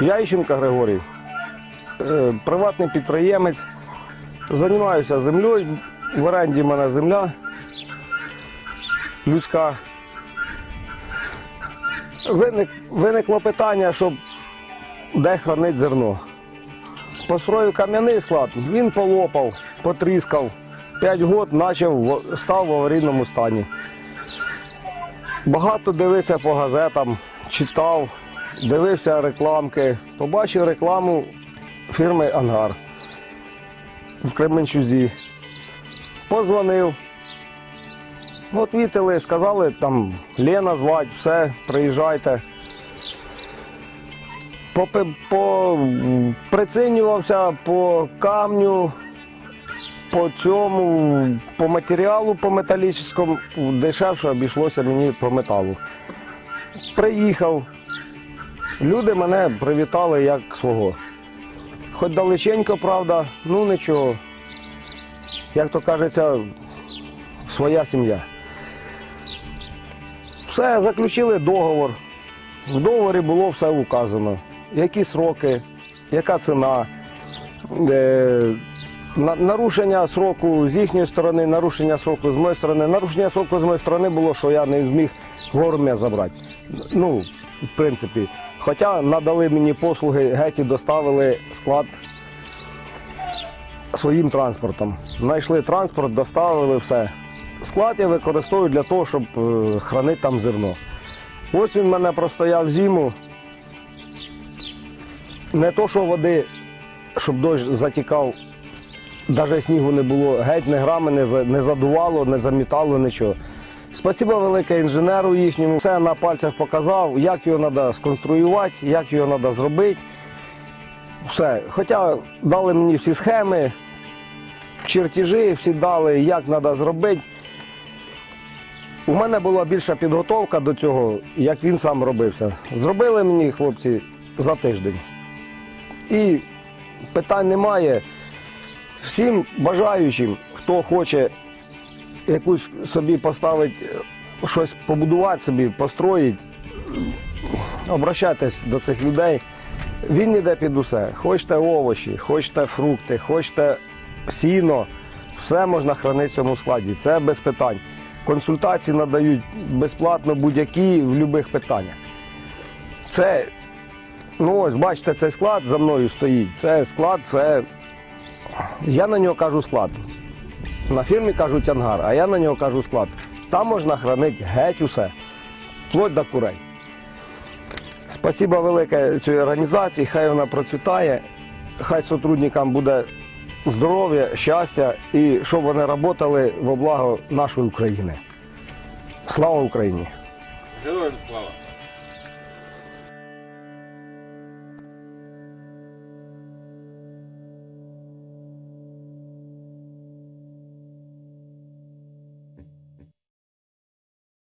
Яйченко Григорій, е, приватний підприємець. Займаюся землею. В оренді в мене земля людська. Виник, виникло питання, щоб де хранити зерно. Построїв кам'яний склад, він полопав, потріскав. П'ять років почав, став в аварійному стані. Багато дивився по газетам, читав, дивився рекламки. Побачив рекламу фірми Ангар в Кременчузі. Позвонив. От вітили, сказали, там Лена звать, все, приїжджайте. Попи- По, прицінювався по камню, по цьому, по матеріалу, по металічному, дешевше обійшлося мені по металу. Приїхав. Люди мене привітали як свого. Хоч далеченько, правда, ну нічого. Як то кажеться, своя сім'я. Все, заключили договор. В договорі було все указано. Які сроки, яка ціна, е, нарушення сроку з їхньої сторони, нарушення сроку з моєї сторони. Нарушення сроку з моєї сторони було, що я не зміг гормя забрати. Ну, в принципі. Хоча надали мені послуги, геть і доставили склад своїм транспортом. Знайшли транспорт, доставили все. Склад я використовую для того, щоб е, хранити там зерно. Ось він в мене простояв зиму. Не то, що води, щоб дощ затікав, навіть снігу не було, геть не грами не задувало, не замітало нічого. Спасибо велике інженеру їхньому. Все на пальцях показав, як його треба сконструювати, як його треба зробити. Все. Хоча дали мені всі схеми, чертежі, всі дали, як треба зробити. У мене була більша підготовка до цього, як він сам робився. Зробили мені хлопці за тиждень. І питань немає. Всім бажаючим, хто хоче якусь собі поставити, щось побудувати собі, построїти, обращайтесь до цих людей. Він йде під усе. Хочете овочі, хочете фрукти, хочете сіно, все можна хранити в цьому складі. Це без питань. Консультації надають безплатно будь-які в будь-яких питаннях. Це, ну ось, бачите, цей склад за мною стоїть. Це склад, це. Я на нього кажу склад. На фірмі кажуть ангар, а я на нього кажу склад. Там можна хранити геть усе, вплоть до курей. Спасибо велике цій організації, хай вона процвітає, хай сотрудникам буде здоров'я, щастя і щоб вони працювали во благо нашої України. Слава Україні! Героям слава!